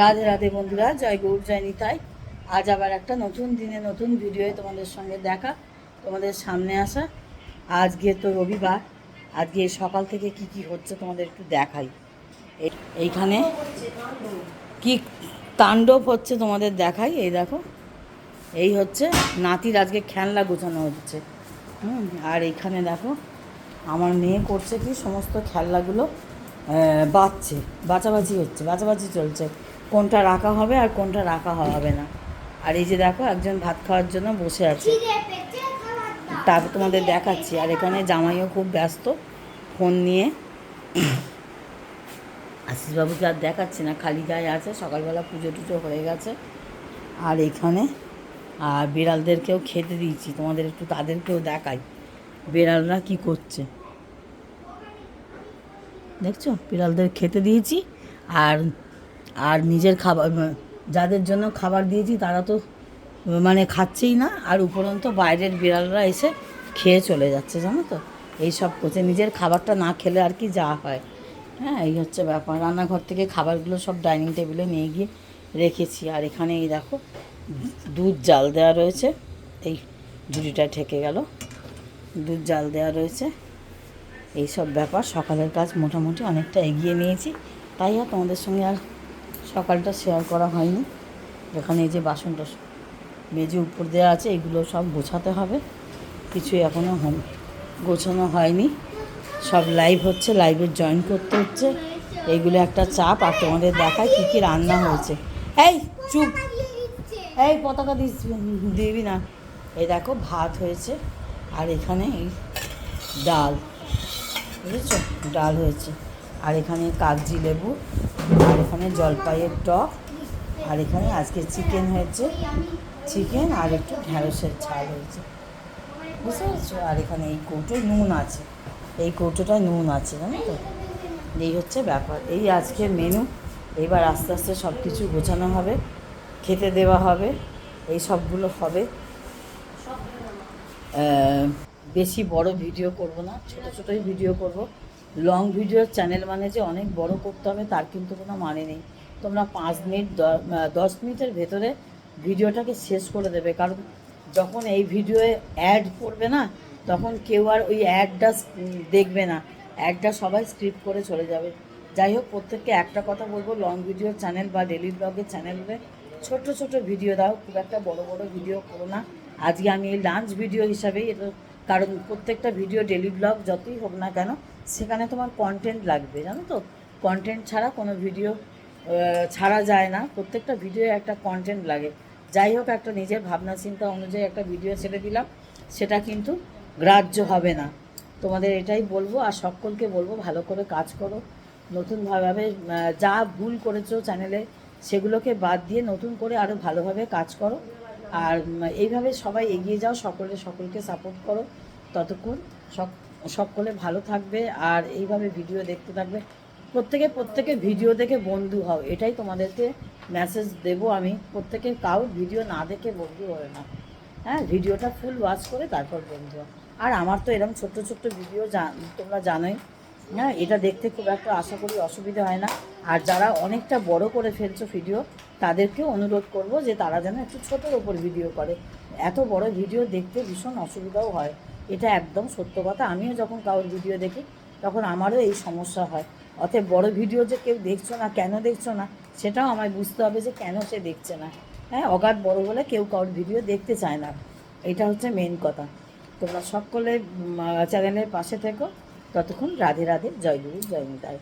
রাধে রাধে বন্ধুরা, জয় গৌর, জয় নিতাই। আজ আবার একটা নতুন দিনে নতুন ভিডিওয়ে তোমাদের সঙ্গে দেখা, তোমাদের সামনে আসা। আজকে তো রবিবার, আজকে সকাল থেকে কি কি হচ্ছে তোমাদের একটু দেখাই। এইখানে কি তাণ্ডব হচ্ছে তোমাদের দেখাই, এই দেখো। এই হচ্ছে নাতির আজকে খেলনা গোছানো হচ্ছে। হুম, আর এইখানে দেখো, আমার মেয়ে করছে কি সমস্ত খেলনাগুলো বাচ্ছে, বাচাবাচি হচ্ছে, বাচাবাচি চলছে। কোনটা রাখা হবে আর কোনটা রাখা হবে না। আর এই যে দেখো, একজন ভাত খাওয়ার জন্য বসে আছে। তারপর তোমাদের দেখাচ্ছি। আর এখানে জামাইও খুব ব্যস্ত ফোন নিয়ে। আশিসবাবুকে আর দেখাচ্ছি না, খালি গায়ে আছে, সকালবেলা পুজো টুজো হয়ে গেছে। আর এখানে, আর বিড়ালদেরকেও খেতে দিয়েছি। তোমাদের একটু, তাদেরকেও দেখাই। বিড়ালরা কি করছে? দেখছ? বিড়ালদের খেতে দিয়েছি। আর আর নিজের খাবার, যাদের জন্য খাবার দিয়েছি তারা তো মানে খাচ্ছেই না। আর উপরন্ত বাইরের বিড়ালরা এসে খেয়ে চলে যাচ্ছে, জানো তো? এই সব করছে। নিজের খাবারটা না খেলে আর কি যা হয়। হ্যাঁ এই হচ্ছে ব্যাপার। রান্নাঘর থেকে খাবারগুলো সব ডাইনিং টেবিলে নিয়ে গিয়ে রেখেছি। আর এখানে এই দেখো, দুধ জাল দেওয়া রয়েছে। এই ঝুড়িটা ঠেকে গেল। দুধ জাল দেওয়া রয়েছে। এই সব ব্যাপার। সকালের কাজ মোটামুটি অনেকটা এগিয়ে নিয়েছি। তাই আর তোমাদের সঙ্গে আর সকালটা শেয়ার করা হয়নি। এখানে এই যে বাসন টাসন মেজে উপর দেওয়া আছে, এগুলো সব গোছাতে হবে। কিছু এখনও হোম গোছানো হয়নি। সব লাইভ হচ্ছে লাইভে জয়েন করতে হচ্ছে। এইগুলো একটা চাপ, আর তোমাদের দেখায় কী কী রান্না হয়েছে। এই, চুপ। এই পতাকা দিস দিবি না। এই দেখো ভাত হয়েছে, আর এখানে এই ডাল। বুঝেছ? ডাল হয়েছে। আর এখানে কাগজি লেবু, আর এখানে জলপাইয়ের টক, আর এখানে আজকে চিকেন হয়েছে। চিকেন আর একটু ঢ্যাঁড়সের ছাল হয়েছে। বুঝতে পারছ? আর এখানে এই কৌটোয় নুন আছে। এই কৌটোটায় নুন আছে, জানো তো? এই হচ্ছে ব্যাপার। এই আজকের মেনু এবার আস্তে আস্তে সব কিছু গোছানো হবে, খেতে দেওয়া হবে, এই সবগুলো হবে। বেশি বড় ভিডিও করব না, ছোট ছোটোই ভিডিও করব। লং ভিডিওর চ্যানেল মানে যে অনেক বড় করতে হবে, তার কিন্তু কোনো মানে নেই। তোমরা পাঁচ মিনিট দশ মিনিটের ভেতরে ভিডিওটাকে শেষ করে দেবে। কারণ যখন এই ভিডিওয়ে অ্যাড করবে না, তখন কেউ আর ওই অ্যাডটা দেখবে না। অ্যাডটা সবাই স্ক্রিপ্ট করে চলে যাবে। যাই হোক, প্রত্যেককে একটা কথা বলব লং ভিডিও চ্যানেল বা ডেলি ব্লগের চ্যানেলে ছোট ছোট ভিডিও দাও। খুব একটা বড় বড় ভিডিও করো না। আজকে আমি এই লাঞ্চ ভিডিও হিসাবেই এটা কারণ প্রত্যেকটা ভিডিও ডেলি ব্লগ যতই হোক না কেন, সেখানে তোমার কন্টেন্ট লাগবে, জানো তো? কন্টেন্ট ছাড়া কোনো ভিডিও ছাড়া যায় না। প্রত্যেকটা ভিডিও একটা কন্টেন্ট লাগে। যাই হোক, একটা নিজের ভাবনা চিন্তা অনুযায়ী একটা ভিডিও ছেড়ে দিলাম। সেটা কিন্তু গ্রাহ্য হবে না। তোমাদের এটাই বলব আর সকলকে বলব, ভালো করে কাজ করো। নতুনভাবে যা ভুল করেছ চ্যানেলে সেগুলোকে বাদ দিয়ে নতুন করে আরও ভালোভাবে কাজ করো। আর এইভাবে সবাই এগিয়ে যাও, সকলে সকলকে সাপোর্ট করো ততক্ষণ। সব সকলে ভালো থাকবে আর এইভাবে ভিডিও দেখতে থাকবে। প্রত্যেকে প্রত্যেকে ভিডিও দেখে বন্ধু হও, এটাই তোমাদেরকে মেসেজ দেবো আমি। প্রত্যেকে কাউ ভিডিও না দেখে বন্ধু হয় না হ্যাঁ ভিডিওটা ফুল ওয়াচ করে তারপর বন্ধু। আর আমার তো এরকম ছোট্ট ছোট্ট ভিডিও তোমরা জানোই। হ্যাঁ এটা দেখতে খুব একটা আশা করি অসুবিধা হয় না। আর যারা অনেকটা বড় করে ফেলছো ভিডিও তাদেরকেও অনুরোধ করব যে তারা যেন একটু ছোটোর ওপর ভিডিও করে। এত বড় ভিডিও দেখতে ভীষণ অসুবিধাও হয়। এটা একদম সত্য কথা। আমিও যখন কারোর ভিডিও দেখি, তখন আমারও এই সমস্যা হয়। অতএব বড় ভিডিও যে কেউ দেখছ না, কেন দেখছ না, সেটাও আমায় বুঝতে হবে যে কেন সে দেখছে না। হ্যাঁ অগাধ বড় হলে কেউ কারোর ভিডিও দেখতে চায় না। এটা হচ্ছে মেন কথা। তোমরা সকলে চ্যানেলের পাশে থেকো। ততক্ষণ রাধে রাধে, জয় গুরু, জয় নিতাই।